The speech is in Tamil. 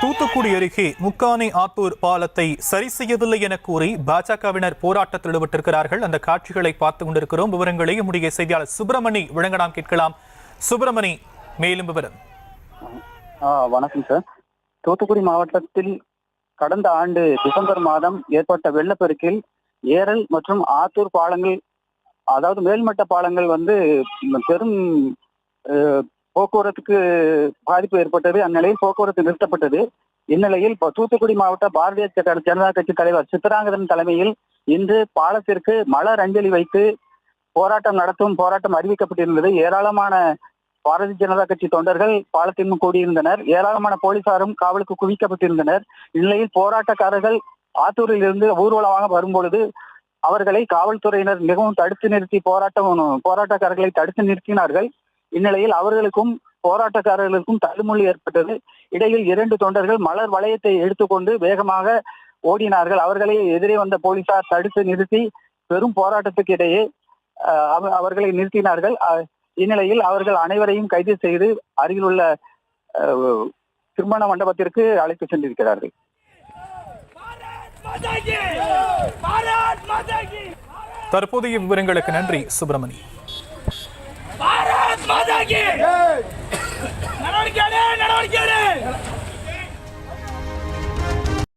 தூத்துக்குடி அருகே முக்கானை ஆத்தூர் பாலத்தை சரி செய்யவில்லை என கூறி பாஜகவினர் போராட்டத்தில் ஈடுபட்டிருக்கிறார்கள். அந்த காட்சிகளை பார்த்து கொண்டிருக்கிறோம். விவரங்களை நம்முடைய செய்தியாளர் சுப்பிரமணி விளங்கலாம் கேட்கலாம். சுப்பிரமணி மேலும் விவரம். வணக்கம் சார். தூத்துக்குடி மாவட்டத்தில் கடந்த ஆண்டு டிசம்பர் மாதம் ஏற்பட்ட வெள்ளப்பெருக்கில் ஏரல் மற்றும் ஆத்தூர் பாலங்கள் அதாவது மேல்மட்ட பாலங்கள் வந்து பெரும் போக்குவரத்துக்கு பாதிப்பு ஏற்பட்டது. அந்நிலையில் போக்குவரத்து நிறுத்தப்பட்டது. இந்நிலையில் தூத்துக்குடி மாவட்ட பாரதிய ஜனதா கட்சி தலைவர் சித்தராங்கதன் தலைமையில் இன்று பாலத்திற்கு மலர் அஞ்சலி வைத்து போராட்டம் நடத்தும் போராட்டம் அறிவிக்கப்பட்டிருந்தது. ஏராளமான பாரதிய ஜனதா கட்சி தொண்டர்கள் பாலத்தின் கூடியிருந்தனர். ஏராளமான போலீசாரும் காவலுக்கு குவிக்கப்பட்டிருந்தனர். இந்நிலையில் போராட்டக்காரர்கள் ஆத்தூரில் இருந்து ஊர்வலமாக வரும்பொழுது அவர்களை காவல்துறையினர் மிகவும் தடுத்து நிறுத்தி போராட்டம் போராட்டக்காரர்களை தடுத்து நிறுத்தினார்கள். இந்நிலையில் அவர்களுக்கும் போராட்டக்காரர்களுக்கும் தள்ளுமுள்ளி ஏற்பட்டது. இடையில் இரண்டு தொண்டர்கள் மலர் வளையத்தை எடுத்துக்கொண்டு வேகமாக ஓடினார்கள். அவர்களை எதிரே வந்த போலீசார் தடுத்து நிறுத்தி பெரும் போராட்டத்துக்கு இடையே அவர்களை நிறுத்தினார்கள். அஹ், இந்நிலையில் அவர்கள் அனைவரையும் கைது செய்து அருகிலுள்ள அஹ், திருமண மண்டபத்திற்கு அழைத்து சென்றிருக்கிறார்கள். தற்போதைய விவரங்களுக்கு நன்றி சுப்பிரமணி. நடவடிக்கை